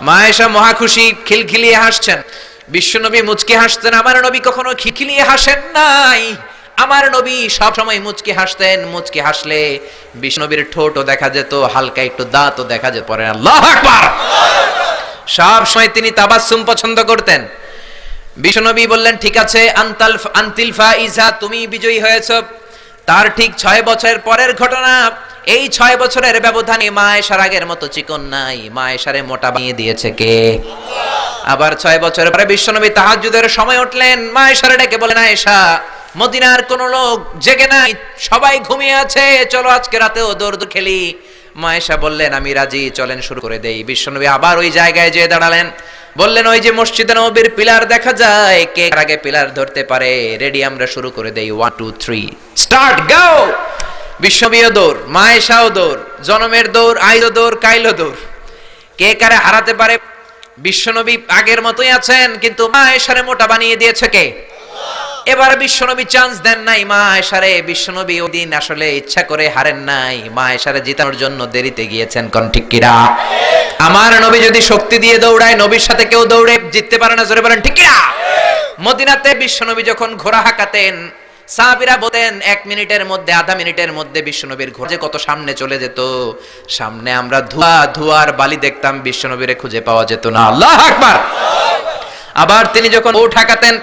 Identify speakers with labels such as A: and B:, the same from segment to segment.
A: মায়েশা মহা খুশি, খিলখিলিয়ে হাসছেন। বিশ্বনবী মুচকি হাসতেন, আমার নবী কখনো খিলখিলিয়ে হাসেন নাই। আমার নবী সব সময় মুচকি হাসতেন, মুচকি হাসলে বিষ্ণবীর ঠোঁটও দেখা যেত, হালকা একটু দাঁতও দেখা যেত। পরে আল্লাহ আকবার! সব সময় তিনি তাবাসসুম পছন্দ করতেন। বিষ্ণবী বললেন, ঠিক আছে, আন্তাল আন্তিলফা ইজা তুমি বিজয়ী হয়েছ। তার ঠিক ছয় বছর পরের ঘটনা এই ছয় বছরের ব্যবধানে মা এসার আগের মতো চিকন নাই। মা এসারে মোটা বানিয়ে দিয়েছে কে? আবার ছয় বছর পরে বিশ্বনবী তাহাজ্জুদের সময় উঠলেন। মা এসারে ডেকে বলেন, আয়েশা, মদিনার কোন লোক জেগে নাই, সবাই ঘুমিয়ে আছে, চলো আজকে রাতেও দৌড় খেলি। মায়েশা বললেন, আমি রাজি, চলেন শুরু করে দেই। বিশ্বনবী আবার ওই জায়গায় যেয়ে দাঁড়ালেন। বললেন, ওই যে মসজিদে নবীর পিলার দেখা যায়, কে আগে পিলার ধরতে পারে? রেডি, আমরা শুরু করে দেই। ওয়ান টু থ্রি স্টার্ট গাও বিশ্ববীয় দৌড়, মায়েশাও দৌড়, জনমের দৌড়, আইলো দৌড়, কাইলো দৌড়। কে কারে হারাতে পারে? বিশ্বনবী আগের মতোই আছেন, কিন্তু মায়েশারে মোটা বানিয়ে দিয়েছে কে? এবার বিশ্বনবী চান্স দেন নাই মা এসারে বিশ্বনবী ওই দিন আসলে ইচ্ছা করে হারেন নাই মা এসারে জিতানোর জন্য দেরিতে গিয়েছেন, কোন ঠিক কিরা আমার নবী যদি শক্তি দিয়ে দৌড়ায়, নবীর সাথে কেউ দৌড়ে জিততে পারে না, জোরে বলেন ঠিক কিরা মদিনাতে বিশ্বনবী যখন ঘোড়া হাঁকাতেন সাহাবিরা বলেন, এক মিনিটের মধ্যে, আধা মিনিটের মধ্যে বিশ্বনবীর ঘোড়া যে কত সামনে চলে যেত। সামনে আমরা ধোয়া, ধোয়ার বালি দেখতাম, বিশ্বনবীরে খুঁজে পাওয়া যেত না। আল্লাহ আকবার! আবার তিনি যখন উঠ হাঁকাতেন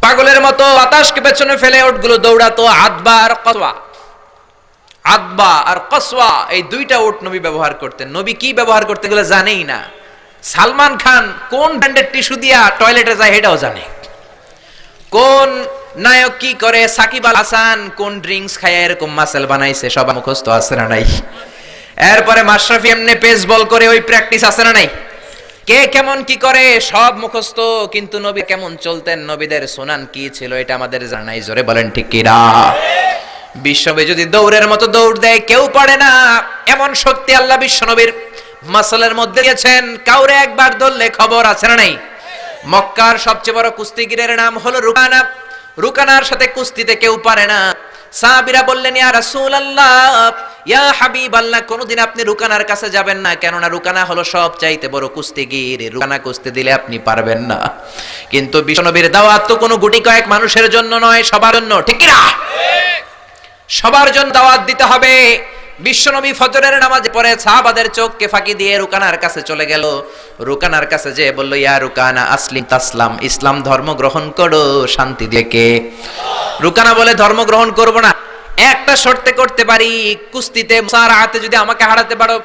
A: পাগলের মতো বাতাসকে পেছনে ফেলে ওটগুলো দৌড়াতো, আদবা আর কসওয়া। আদবা আর কসওয়া, এই দুইটা ওট নবী ব্যবহার করতেন। নবী কি ব্যবহার করতে গেলে জানেই না। সালমান খান কোন ব্র্যান্ডের টিস্যু দিয়া টয়লেটে যায় এটাও জানে। কোন নায়ক কি করে? সাকিব আল হাসান কোন ড্রিঙ্কস খায় এরকম মাসেল বানাইছে? সব মুখস্থ আছে না নাই? এরপরে মাশরাফি এমনি পেস বল করে ওই প্র্যাকটিস আছে না নাই? কে কেমন কি করে? সব মুখস্থ, কিন্তু নবী কেমন চলতেন? নবীদের সুনান কি ছিল? এটা আমাদের জানা নাই জোরে বলেন ঠিক কি কিরা বিশ্ববে যদি দৌড়ের মতো দৌড় দেয়, কেউ পারে না। এমন শক্তি আল্লাহ বিশ্বনবীর মাসলের মধ্যে দিয়েছেন কাউরে একবার ধরলে খবর আছে না নাই? মক্কার সবচেয়ে বড় কুস্তিগিরের নাম হলো রুকানা। রুকানার সাথে কুস্তিতে কেউ পারে না। সাহাবিরা বললেন, ইয়া রাসূলুল্লাহ, ইয়া হাবিবাল্লাহ, কোনদিন আপনি রুকানার কাছে যাবেন না, কেননা রুকানা হলো সব চাইতে বড় কুস্তিগির। রুকানা কুস্তি দিলে আপনি পারবেন না। কিন্তু বিষ্ণবীর দাওয়াত তো কোনো গুটি কয়েক মানুষের জন্য নয়, সবার জন্য, ঠিক না সবার জন্য দাওয়াত দিতে হবে। বিশ্বনবী ফজরের নামাজে পড়ে সাহাবাদের চোখকে ফাঁকি দিয়ে রুকানার কাছে চলে গেল। রুকানার কাছে যে বলল, ইয়া রুকানা, আসলিম তাসলাম, ইসলাম ধর্ম গ্রহণ করো, শান্তি কে? রুকানা বলে, ধর্ম গ্রহণ করব না। একটা শর্তে করতে পারি, কুস্তিতে সার হাতে যদি আমাকে হারাতে পারো,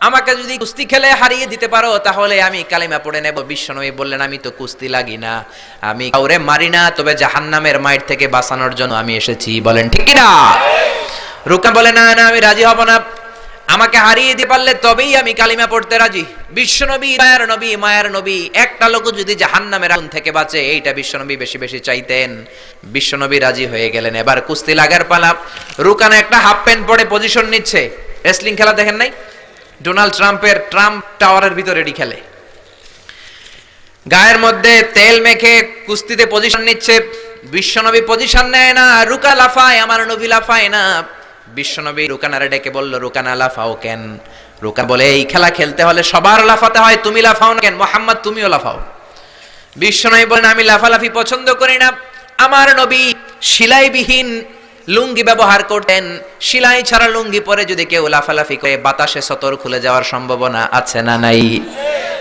A: আমাকে যদি কুস্তি খেলে হারিয়ে দিতে পারো, তাহলে আমি কালিমা পড়ে নেব। বিশ্বনবী বললেন, আমি তো কুস্তি লাগি না। আমি কাউরে মারি না, তবে জাহান্নামের মাইট থেকে বাঁচানোর জন্য আমি এসেছি। বলেন, ঠিক না? রুকা বলে, না না, আমি রাজি হব না। আমাকে হারিয়ে দিতে পারলে তবেই আমি কালিমা পড়তে রাজি। বিশ্বনবী মায়ের নবী মায়ের নবী, একটা লোক যদি জাহান্নামের আগুন থেকে বাঁচে, এইটা বিশ্বনবী বেশি বেশি চাইতেন। বিশ্বনবী রাজি হয়ে গেলেন। এবার কুস্তি লাগার পালা। রুকানা একটা হাফ প্যান্ট পরে পজিশন নিচ্ছে। রেসলিং খেলা দেখেন নাই? ডোনাল্ড ট্রাম্পের ট্রাম্প টাওয়ারের ভিতরে এটি খেলে। গায়ের মধ্যে তেল মেখে কুস্তিতে পজিশন নিচ্ছে। বিশ্বনবী পজিশন নেয় না। রুকা লাফায়, আমার নবী লাফায় না। বিশ্বনবী রুকানারে ডেকে বলল, রুকানা, লাফাও কেন? রুকা বলে, এই খেলা খেলতে হলে সবার লাফাতে হয়, তুমি লাফাও না কেন? মোহাম্মদ, তুমিও লাফাও। বিশ্বনবী বলেন আমি লাফালাফি পছন্দ করি না। আমার নবী সিলাইবিহীন লুঙ্গি ব্যবহার করতেন। সিলাই ছাড়া লুঙ্গি পরে যদি কেউ লাফালাফি করে, বাতাসে সতর খুলে যাওয়ার সম্ভাবনা আছে না নাই?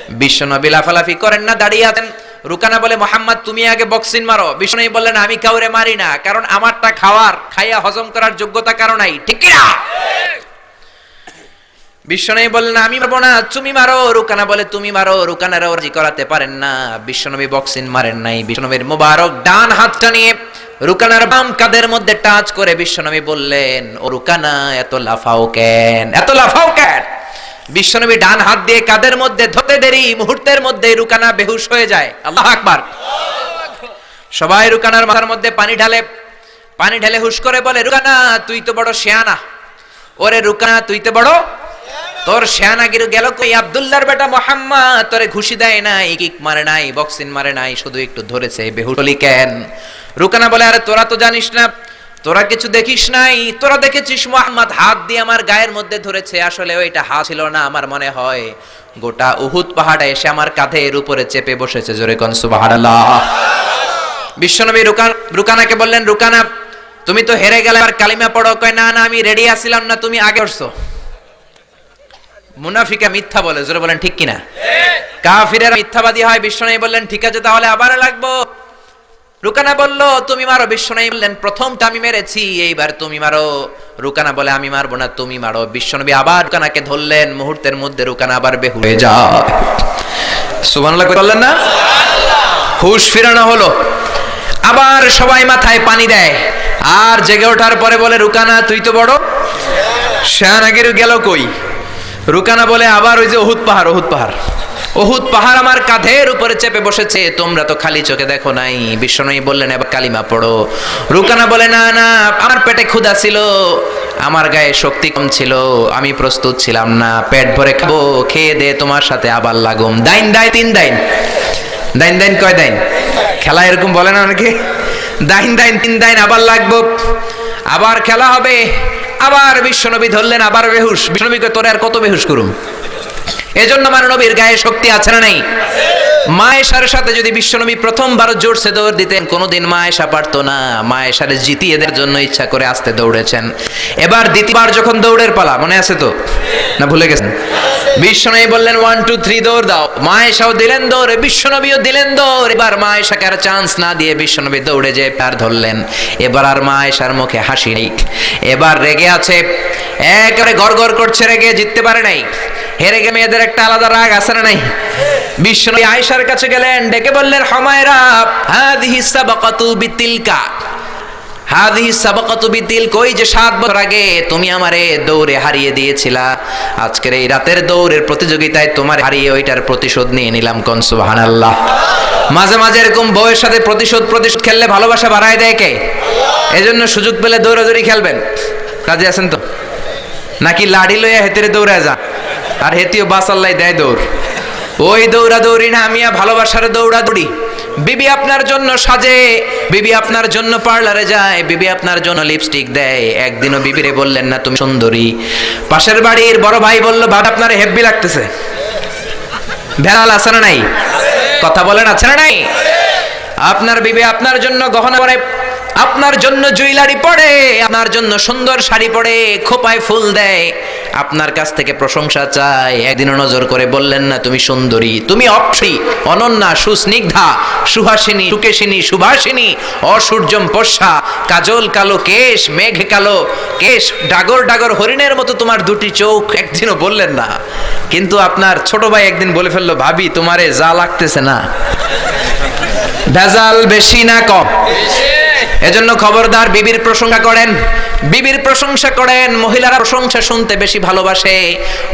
A: বিশ্বনবী লাফালাফি করেন না, দাঁড়িয়ে আছেন। রুকানা বলে, মোহাম্মদ, তুমি আগে বক্সিং মারো। বিষ্ণু বললেন, আমি কাউরে মারি না, কারণ আমারটা খাওয়ার, খাইয়া হজম করার যোগ্যতা কারও নাই। ঠিক না বিশ্বনবী বললেন, আমি মারবো না, তুমি মারো। রুকানা বলে, তুমি মারো রুকানার রাজি করাতে পারেন না। বিশ্বনবী বক্সিং মারেন নাই। বিশ্বনবীর মোবারক ডান হাতটা নিয়ে রুকানার বাম কাদের মধ্যে টাচ করে বিশ্বনবী বললেন, ও রুকানা, এত লাফাও কেন? এত লাফাও কেন? বিশ্বনবী ডান হাত দিয়ে কাদের মধ্যে ধরতে দেরি? মুহূর্তের মধ্যে রুকানা বেহুশ হয়ে যায়। আল্লাহ আকবার। সবাই রুকানার মাথার মধ্যে পানি ঢালে পানি ঢালে হুশ করে বলে, রুকানা, তুই তো বড় শেয়ানা। ওরে রুকানা, তুই তো বড়, তোর শেয়ানাগির গেল কই? আব্দুল্লাহর বেটা মোহাম্মদ তোরে ঘুষি দেয় নাই, কিক মারে নাই, বক্সিং মারে নাই, শুধু একটু ধরেছে বেহুটলি কেন? রুকানা বলে, আরে তোরা তো জানিস না তোরা কিছু দেখিস নাই? তোরা দেখেছিস মোহাম্মদ হাত দিয়ে আমার গায়ের মধ্যে ধরেছে আসলে ওইটা হাত ছিল না আমার মনে হয়। গোটা উহুদ পাহাড়ে এসে আমার কাঁধের উপরে চেপে বসেছে জোরে কন সুবহানাল্লাহ। বিশ্বনবী রুকান রুকানাকে বললেন রুকানা তুমি তো হেরে গেলে আর কালিমা পড়ো? কয় না না আমি রেডি আছিলাম না তুমি আগে উঠছো। মুনাফিকা মিথ্যা বলে জোরে বলেন ঠিক কিনা? কাফিরেরা মিথ্যাবাদী হয় বিশ্বনবী বললেন ঠিক আছে তাহলে আবার লাগবো। রুকানা বলল, তুমি মারো। বিশ্বনবী বললেন, প্রথমটা আমি মেরেছি, এইবার তুমি মারো। রুকানা বলে, আমি মারবো না, তুমি মারো। বিশ্বনবী আবার রুকানাকে ধরলেন, মুহূর্তের মধ্যে রুকানা আবার বেহু হয়ে যায়। সুবহানাল্লাহ বললেন না? হুশ ফিরানো হলো। আবার সবাই মাথায় পানি দেয়। আর জেগে ওঠার পরে বলে, রুকানা, তুই তো বড়। শাহনাগির গেল কই? রুকানা বলে, আবার ওই যে ওহুদ পাহাড় ওহুদ পাহাড়। ওহুদ পাহাড় আমার কাঁধের উপরে চেপে বসেছে, তোমরা তো খালি চোখে দেখো নাই। বিশ্বনয়ী বললেন, এবার কালিমা পড়ো। রুকানা বলে, না না, আমার পেটে ক্ষুধা ছিল, আমার গায়ে শক্তি কম ছিল, আমি প্রস্তুত ছিলাম না, পেট ভরে খাব, খেয়ে দে, তোমার সাথে আবার লাগুম। দাইন, দাই, তিন দাইন। দাইন দাইন, কয় দাইন? খেলা এরকম বলে না অনেকে? দাইন দাইন, তিন দাইন, আবার লাগবো। আবার খেলা হবে, আবার বিশ্বনবী ধরলেন, আবার বেহুশ। বিশ্বনবীকে তোরে আর কত বেহুশ করুম? এজন্য আমার নবীর গায়ে শক্তি আছে না নেই? মায়েশার সাথে যদি বিশ্বনবী প্রথমবার জোরসে দৌড় দিতেন, কোনোদিন মায়েশা পারতো না। মায়েশারে জিতিয়ে দেওয়ার জন্য ইচ্ছা করে আসতে দৌড়েছেন। এবার দ্বিতীয়বার যখন দৌড়ের পালা, মনে আছে তো? না ভুলে গেছেন? বিশ্বনবী বললেন ওয়ান টু থ্রি দৌড় দাও। মায়েশাও দিলেন দৌড়, বিশ্বনবীও দিলেন দৌড়। এবার মায়েশাকে আর চান্স না দিয়ে বিশ্বনবী দৌড়ে যে পার ধরলেন। এবার আর মায়েশার মুখে হাসি নেই। এবার রেগে আছে, একেবারে গড় করছে, রেগে, জিততে পারে নাই। হেরে গে মেয়েদের একটা আলাদা রাগ আছে না নাই? বিশ্বনবী আয়েশার কাছে গেলেন, ডেকে বললেন, হমায়রা, হাদিহি সাবাকাতু বিতিলকা। হাদিহি সাবাকাতু বিতিল কই যে সাত বছর আগে তুমি আমারে দৌড়ে হারিয়ে দিয়েছিলা? আজকের এই রাতের দৌড়ের প্রতিযোগিতায় তোমার হারিয়ে ওইটার প্রতিশোধ নিয়ে নিলাম কোন, সুবহানাল্লাহ। মাঝে মাঝে এরকম বউয়ের সাথে প্রতিশোধ প্রতিশোধ খেললে ভালোবাসা বাড়ায় দেয় কে? এজন্য সুযোগ পেলে দৌড়াদৌড়ি খেলবেন। কাজে আছেন তো? নাকি লাড়ি লইয়া হেতেরে দৌড়ায় যা আর হেতিও বাসাল্লাই দেয় দৌড়। ওই দৌড়া দৌড়ি না আমিয়া ভালোবাসার দৌড়া দৌড়ি। বিবি আপনার জন্য সাজে, বিবি আপনার জন্য পার্লারে যায়, বিবি আপনার জন্য লিপস্টিক দেয়। একদিনও বিবিরে বললেন না, তুমি সুন্দরী। পাশের বাড়ির বড় ভাই বলল ভাব আপনার হেব্বি লাগতেছে। ভেড়াল আছে না নাই? কথা বলেন, আছে না নাই? আপনার বিবি আপনার জন্য গহনা পরে আপনার জন্য জুইলারি পড়ে আপনার জন্য সুন্দর শাড়ি পরে খোপায় ফুল দেয়। আপনার কাছ থেকে প্রশংসা চায় একদিনও নজর করে বললেন না, তুমি সুন্দরী, তুমি অক্ষী, অনন্যা, সুস্নিগ্ধা, সুহাসিনী, সুকেশিনী, সুভাসিনী, অসূর্যম পোষা, কাজল কালো কেশ, মেঘ কালো কেশ, ডাগর ডাগর হরিণের মতো তোমার দুটি চোখ। একদিনও বললেন না। কিন্তু আপনার ছোট ভাই একদিন বলে ফেলল, ভাবি, তোমারে যা লাগতেছে না। ভেজাল বেশি না কম। এজন্য খবরদার বিবির প্রশংসা করেন। বিবির প্রশংসা করেন, মহিলারা প্রশংসা শুনতে বেশি ভালোবাসে।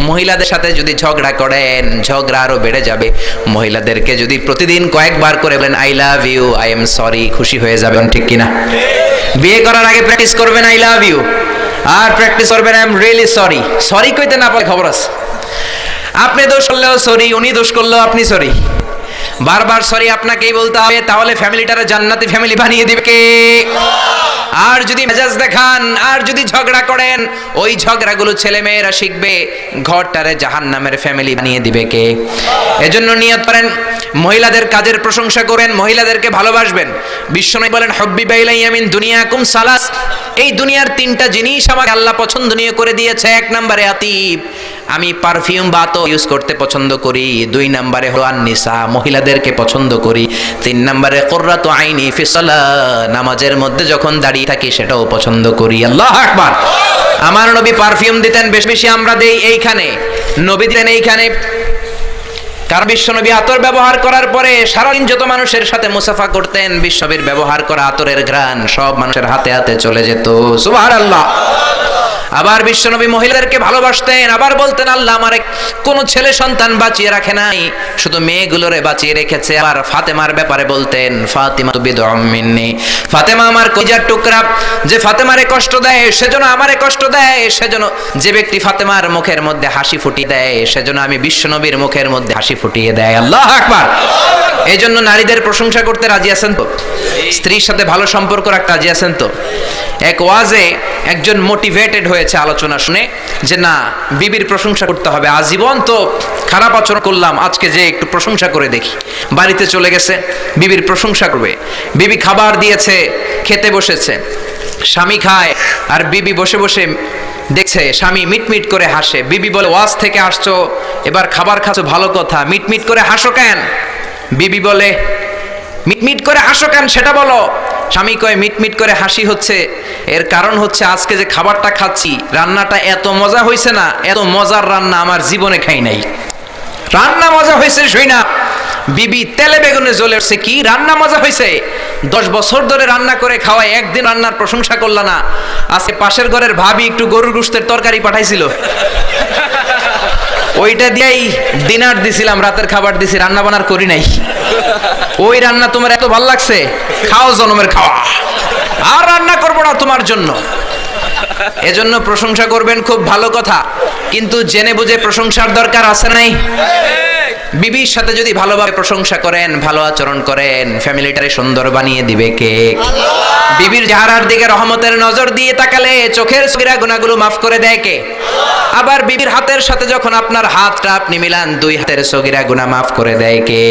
A: মহিলাদের সাথে যদি ঝগড়া করেন, ঝগড়া আরও বেড়ে যাবে। মহিলাদেরকে যদি প্রতিদিন কয়েকবার করে বলেন I love you I am sorry খুশি হয়ে যাবেন, ঠিক কিনা? বিয়ে করার আগে প্র্যাকটিস করবেন আই লাভ ইউ আর প্র্যাকটিস করবেন I am really sorry sorry কইতে না পারে খবর আছে। আপনি দোষ করলেও সরি উনি দোষ করলেও আপনি সরি বারবার সরি আপনাকেই বলতে হবে, তাহলে ফ্যামিলিটারে জান্নাতি ফ্যামিলি বানিয়ে দিবে কে? আর যদি মেজাজ দেখান, আর যদি ঝগড়া করেন, ওই ঝগড়াগুলো ছেলে মেয়েরা শিখবে, ঘরটারে জাহান নামের ফ্যামিলি বানিয়ে দিবে কে? এজন্য নিয়ত করেন, মহিলাদের কাজের প্রশংসা করেন, মহিলাদেরকে ভালোবাসবেন। বিশ্বনয় বলেন, হব্বি বাইলাই আমিন দুনিয়াকুম সালাস। এই দুনিয়ার তিনটা জিনিস আমাকে আল্লাহ পছন্দনীয় করে দিয়েছে। এক নম্বরে আতিব। আমি পারফিউম বা তো ইউজ করতে পছন্দ করি। দুই নম্বরে হলো আননিসা, মহিলাদেরকে পছন্দ করি। তিন নম্বরে কোর্রাত আইনি ফিসলা নামাজের মধ্যে যখন দাঁড়িয়ে থাকি সেটাও পছন্দ করি। আল্লাহ আকবার! আমার নবী পারফিউম দিতেন, বেশ বেশি আমরা দেই এইখানে। নবী দিতেন এইখানে। কারণ বিশ্বনবী আতর ব্যবহার করার পরে সারাদিন যত মানুষের সাথে মুসাফা করতেন বিশ্বনবীর ব্যবহার করা আতরের ঘ্রাণ, সব মানুষের হাতে হাতে চলে যেত। সুবহানাল্লাহ! আবার বিশ্বনবী মহিলাদেরকে ভালোবাসতেন, আবার বলতেন, আল্লাহ আমার কোন ছেলে সন্তান বাঁচিয়ে রাখে নাই। শুধু মেয়েগুলোরে বাঁচিয়ে রেখেছে। আবার ফাতেমার ব্যাপারে বলতেন, ফাতিমা তো বিদমিন্নি ফাতেমা আমার কইজার টুকরা, যে ফাতেমারে কষ্ট দেয় সেজন্য আমারে কষ্ট দেয় সেজন্য যে ব্যক্তি ফাতেমার মুখের মধ্যে হাসি ফুটিয়ে দেয় সেজন্য আমি বিশ্বনবীর মুখের মধ্যে হাসি ফুটিয়ে দেয়। আল্লাহ আকবার! এই জন্য নারীদের প্রশংসা করতে রাজি আছেন তো? স্ত্রীর সাথে ভালো সম্পর্ক রাখতে রাজি আছেন তো? এক ওয়াজে একজন মোটিভেটেড হয়েছে আলোচনা শুনে যে না, বিবির প্রশংসা করতে হবে, আজীবন তো খারাপ আচরণ করলাম, আজকে যে একটু প্রশংসা করে দেখি। বাড়িতে চলে গেছে, বিবির প্রশংসা করবে। বিবি খাবার দিয়েছে, খেতে বসেছে। স্বামী খায়, আর বিবি বসে বসে দেখছে, স্বামী মিটমিট করে হাসে। বিবি বলে, ওয়াজ থেকে আসছো, এবার খাবার খাচ্ছ, ভালো কথা। মিটমিট করে হাসো কেন? বিবি বলে, মিটমিট করে হাসো কেন, সেটা বলো। স্বামী কয় মিটমিট করে হাসি হচ্ছে। এর কারণ হচ্ছে আজকে যে খাবারটা খাচ্ছি, রান্নাটা এত মজা হয়েছে না, এত মজার রান্না আমার জীবনে খাই নাই। রান্না মজা হয়েছে শুই না। বিবি তেলে বেগুনে জ্বলে উঠছে, কি রান্না মজা হয়েছে দশ বছর ধরে রান্না করে খাওয়ায় একদিন রান্নার প্রশংসা করলা না। আজকে পাশের ঘরের ভাবি একটু গরুর গুস্তের তরকারি পাঠাইছিল। ওইটা দিয়েই ডিনার দিছিলাম, রাতের খাবার দিছি, রান্না বান্নার করি নাই। ওই রান্না তোমার এত ভালো লাগছে? খাও জনমের খাওয়া। আর রান্না করব না তোমার জন্য। এজন্য প্রশংসা করবেন, খুব ভালো কথা। কিন্তু জেনে বুঝে প্রশংসার দরকার আছে নাই? বিবির সাথে যদি ভালোভাবে প্রশংসা করেন, ভালো আচরণ করেন, ফ্যামিলিটারে সুন্দর বানিয়ে দিবে কে? বিবির চেহারার দিকে রহমতের নজর দিয়ে তাকালে চোখের সগিরা গুণাগুলো মাফ করে দেয় কে? আবার বিবির হাতের সাথে যখন আপনার হাতটা আপনি মিলান, দুই হাতের সগিরা গুণা মাফ করে দেয় কে?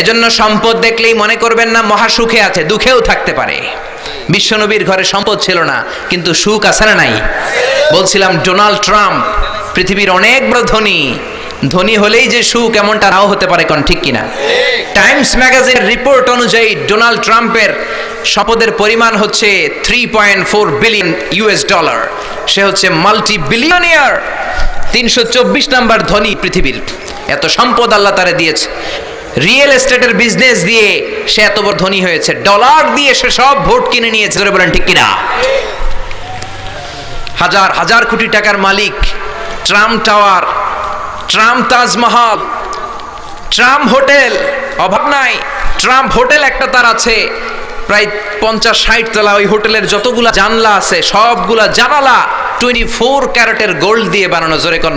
A: এজন্য সম্পদ দেখলেই মনে করবেন না, মহা সুখে আছে, দুঃখেও থাকতে পারে। বিশ্বনবীর ঘরে সম্পদ ছিল না, কিন্তু সুখ আছে না নাই? বলছিলাম, ডোনাল্ড ট্রাম্প, পৃথিবীর অনেক বড় ধনী ধনী হলেই যে সুখ, এমনটা নাও হতে পারে কোন ঠিক কিনা? টাইমস ম্যাগাজিন রিপোর্ট অনুযায়ী ডোনাল্ড ট্রাম্পের সম্পদের পরিমাণ হচ্ছে three point four billion US dollar সে হচ্ছে মাল্টি বিলিয়নিয়ার তিনশো চব্বিশ নাম্বার ধনী পৃথিবীর। এত সম্পদ আল্লাহ তারে দিয়েছে। রিয়েল এস্টেটের বিজনেস দিয়ে সে এত বড় ধনী হয়েছে। ডলার দিয়ে সে সব ভোট কিনে নিয়েছে, ধরে বলেন ঠিক কিনা? হাজার হাজার কোটি টাকার মালিক Trump Tower Trump Taj Mahal, Trump hotel, অভাব নাই। ট্রাম্প হোটেল একটা তার আছে, প্রায় পঞ্চাশ ষাট তলা, ওই হোটেলের যতগুলা জানলা আছে, সবগুলা জানালা টোয়েন্টি ফোর ক্যারেটের গোল্ড দিয়ে বানানো, জোরে কর